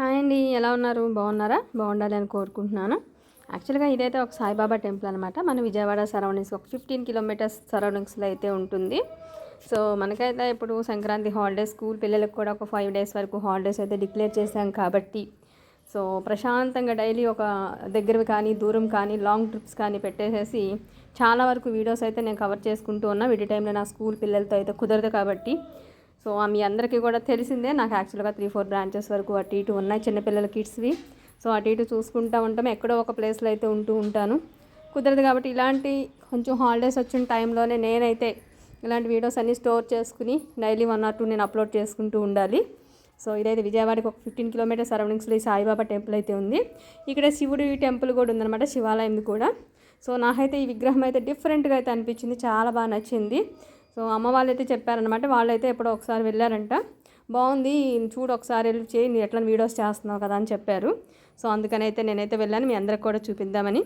Hi అండి ఎలా ఉన్నారు? బాగున్నారా? బాగుండాలి అని కోరుకుంటున్నాను. యాక్చువల్గా ఇదైతే ఒక సాయిబాబా టెంపుల్ అనమాట మన విజయవాడ సరౌండింగ్స్ ఒక ఫిఫ్టీన్ కిలోమీటర్స్ సరౌండింగ్స్లో అయితే ఉంటుంది. సో మనకైతే ఇప్పుడు సంక్రాంతి హాలిడేస్ స్కూల్ పిల్లలకు కూడా ఒక ఫైవ్ డేస్ వరకు హాలిడేస్ అయితే డిక్లేర్ చేశాం కాబట్టి. సో ప్రశాంతంగా డైలీ ఒక దగ్గరవి కానీ దూరం కానీ లాంగ్ ట్రిప్స్ కానీ పెట్టేసేసి చాలా వరకు వీడియోస్ అయితే నేను కవర్ చేసుకుంటూ ఉన్నా. వీటి టైంలో నా స్కూల్ పిల్లలతో అయితే కుదరదు కాబట్టి. సో మీ అందరికీ కూడా తెలిసిందే నాకు యాక్చువల్గా త్రీ ఫోర్ బ్రాంచెస్ వరకు అటు ఇటు ఉన్నాయి చిన్నపిల్లల కిడ్స్వి. సో అటు ఇటు చూసుకుంటూ ఉంటాం ఎక్కడో ఒక ప్లేస్లో అయితే ఉంటూ ఉంటాను. కుదరదు కాబట్టి ఇలాంటి కొంచెం హాలిడేస్ వచ్చిన టైంలోనే నేనైతే ఇలాంటి వీడియోస్ అన్నీ స్టోర్ చేసుకుని డైలీ వన్ ఆర్ టూ నేను అప్లోడ్ చేసుకుంటూ ఉండాలి. సో ఇదైతే విజయవాడకి ఒక ఫిఫ్టీన్ కిలోమీటర్ సరౌండింగ్స్లో ఈ సాయిబాబా టెంపుల్ అయితే ఉంది. ఇక్కడ శివుడి టెంపుల్ కూడా ఉందన్నమాట శివాలయంది కూడా. సో నాకైతే ఈ విగ్రహం అయితే డిఫరెంట్గా అయితే అనిపించింది చాలా బాగా నచ్చింది. సో అమ్మ వాళ్ళు అయితే చెప్పారనమాట వాళ్ళైతే ఎప్పుడో ఒకసారి వెళ్ళారంట. బాగుంది చూడు ఒకసారి వెళ్ళి చేయి నీ ఎట్లా వీడియోస్ చేస్తున్నావు కదా అని చెప్పారు. సో అందుకని అయితే నేనైతే వెళ్ళాను మీ అందరికి కూడా చూపిద్దామని.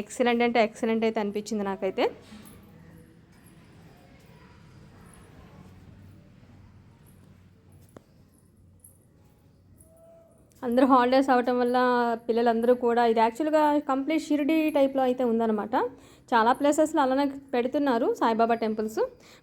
ఎక్సలెంట్ అంటే ఎక్సలెంట్ అయితే అనిపించింది నాకైతే. అందరూ హాలిడేస్ అవటం వల్ల పిల్లలందరూ కూడా ఇది యాక్చువల్గా కంప్లీట్ షిరిడి టైప్లో అయితే ఉందన్నమాట. చాలా ప్లేసెస్లో అలానే పెడుతున్నారు సాయిబాబా టెంపుల్స్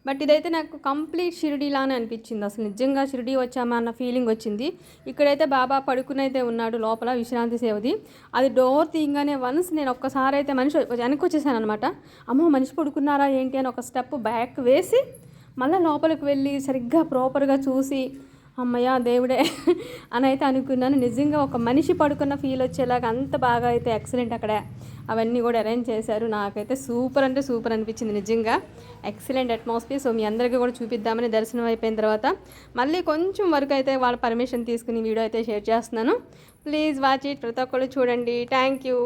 బట్ ఇదైతే నాకు కంప్లీట్ షిరిడిలానే అనిపించింది. అసలు నిజంగా షిరిడి వచ్చామా అన్న ఫీలింగ్ వచ్చింది. ఇక్కడైతే బాబా పడుకుని అయితే ఉన్నాడు లోపల విశ్రాంతి సేవది. అది డోర్ తీయగానే వన్స్ నేను ఒక్కసారి అయితే మనిషి వెనక్కి వచ్చేసాను అనమాట అమ్మో మనిషి పడుకున్నారా ఏంటి అని ఒక స్టెప్ బ్యాక్ వేసి మళ్ళీ లోపలికి వెళ్ళి సరిగ్గా ప్రాపర్గా చూసి అమ్మయ్య దేవుడే అని అయితే అనుకున్నాను. నిజంగా ఒక మనిషి పడుకున్న ఫీల్ వచ్చేలాగా అంత బాగా అయితే ఎక్సలెంట్ అక్కడ అవన్నీ కూడా అరేంజ్ చేశారు. నాకైతే సూపర్ అంటే సూపర్ అనిపించింది నిజంగా. ఎక్సలెంట్ అట్మాస్ఫియర్ సో మీ అందరికీ కూడా చూపిద్దామని దర్శనం అయిపోయిన తర్వాత మళ్ళీ కొంచెం వరకు అయితే వాళ్ళ పర్మిషన్ తీసుకుని వీడియో అయితే షేర్ చేస్తున్నాను. ప్లీజ్ వాచ్ ఇట్ ప్రతి ఒక్కళ్ళు చూడండి. Thank you